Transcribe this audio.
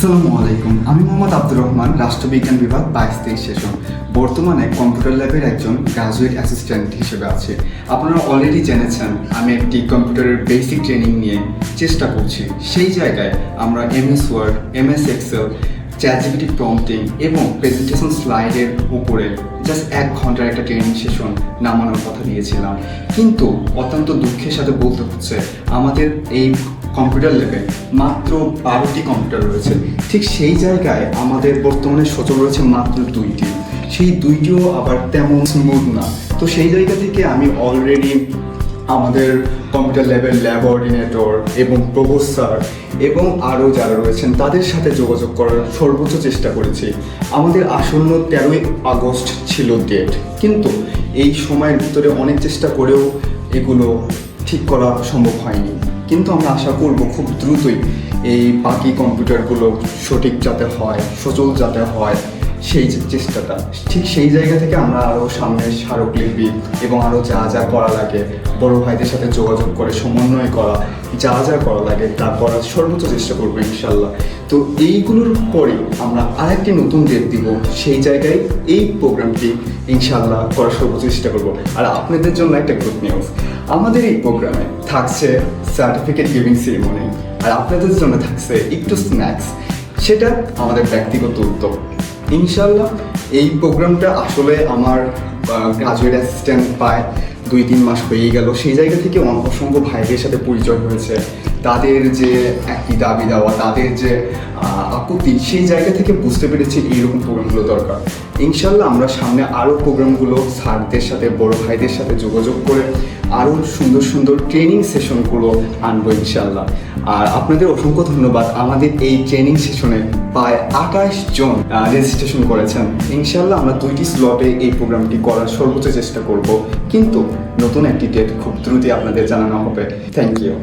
আসসালামু আলাইকুম। আমি মোহাম্মদ আব্দুর রহমান, রাষ্ট্রবিজ্ঞান বিভাগ, বাইশ তেইশ সেশন। বর্তমানে কম্পিউটার ল্যাবের একজন গ্রাজুয়েট অ্যাসিস্ট্যান্ট হিসেবে আছি। আপনারা অলরেডি জেনেছেন, আমি একটি কম্পিউটারের বেসিক ট্রেনিং নিয়ে চেষ্টা করছি। সেই জায়গায় আমরা MS Word MS Excel ChatGPT prompting এবং প্রেজেন্টেশন স্লাইডের উপরে জাস্ট এক ঘণ্টার একটা ট্রেনিং সেশন নামানোর কথা দিয়েছিলাম। কিন্তু অত্যন্ত দুঃখের সাথে বলতে হচ্ছে, আমাদের এই কম্পিউটার ল্যাবে মাত্র বারোটি কম্পিউটার রয়েছে। ঠিক সেই জায়গায় আমাদের বর্তমানে সচল রয়েছে মাত্র দুইটি। সেই দুইটিও আবার তেমন স্মুথ না। তো সেই জায়গা থেকে আমি অলরেডি আমাদের কম্পিউটার ল্যাবের ল্যাব অর্ডিনেটর এবং প্রফেসর এবং আরও যারা রয়েছেন, তাদের সাথে যোগাযোগ করার সর্বোচ্চ চেষ্টা করেছি। আমাদের আসন্ন তেরোই আগস্ট ছিল ডেট কিন্তু এই সময়ের ভিতরে অনেক চেষ্টা করেও এগুলো ঠিক করা সম্ভব হয়নি। কিন্তু আমরা আশা করব খুব দ্রুতই এই বাকি কম্পিউটারগুলো সঠিক যাতে হয়, সচল যাতে হয়। সেই চেষ্টাটা, ঠিক সেই জায়গা থেকে আমরা আরও সামনে স্মারকলিপি এবং আরও যা যা করা লাগে, বড় ভাইদের সাথে যোগাযোগ করে, সমন্বয় করা, যা যা করা লাগে তা করার সর্বোচ্চ চেষ্টা করব ইনশাল্লাহ তো এইগুলোর পরে আমরা আরেকটি নতুন ডেট দিব, সেই জায়গায় এই প্রোগ্রামটি ইনশাল্লাহ করার সর্বোচ্চ চেষ্টা করব। আর আপনাদের জন্য একটা গুড নিউজ আমাদের এই প্রোগ্রামে থাকছে সার্টিফিকেট গিভিং সেরিমনি আর আপনাদের জন্য থাকছে একটু স্ন্যাক্স সেটা আমাদের ব্যক্তিগত উদ্যোগ। ইনশাল্লাহ এই প্রোগ্রামটা আসলে আমার গ্রাজুয়েট অ্যাসিস্ট্যান্ট পায় দুই তিন মাস হয়ে গেল। সেই জায়গা থেকে অসংখ্য ভাইদের সাথে পরিচয় হয়েছে। তাদের যে একই দাবি দেওয়া, তাদের যে আপত্তি সেই জায়গা থেকে বুঝতে পেরেছি এইরকম প্রোগ্রামগুলো দরকার। ইনশাল্লাহ আমরা সামনে আরও প্রোগ্রামগুলো স্যারদের সাথে, বড় ভাইদের সাথে যোগাযোগ করে আরও সুন্দর সুন্দর ট্রেনিং সেশনগুলো আনব ইনশাল্লাহ আর আপনাদের অসংখ্য ধন্যবাদ, আমাদের এই ট্রেনিং সেশনে প্রায় আঠাশ জন রেজিস্ট্রেশন করেছেন। ইনশাল্লাহ আমরা দুইটি স্লটে এই প্রোগ্রামটি করার সর্বোচ্চ চেষ্টা করব। কিন্তু নতুন একটি ডেট খুব দ্রুতই আপনাদের জানানো হবে। Thank you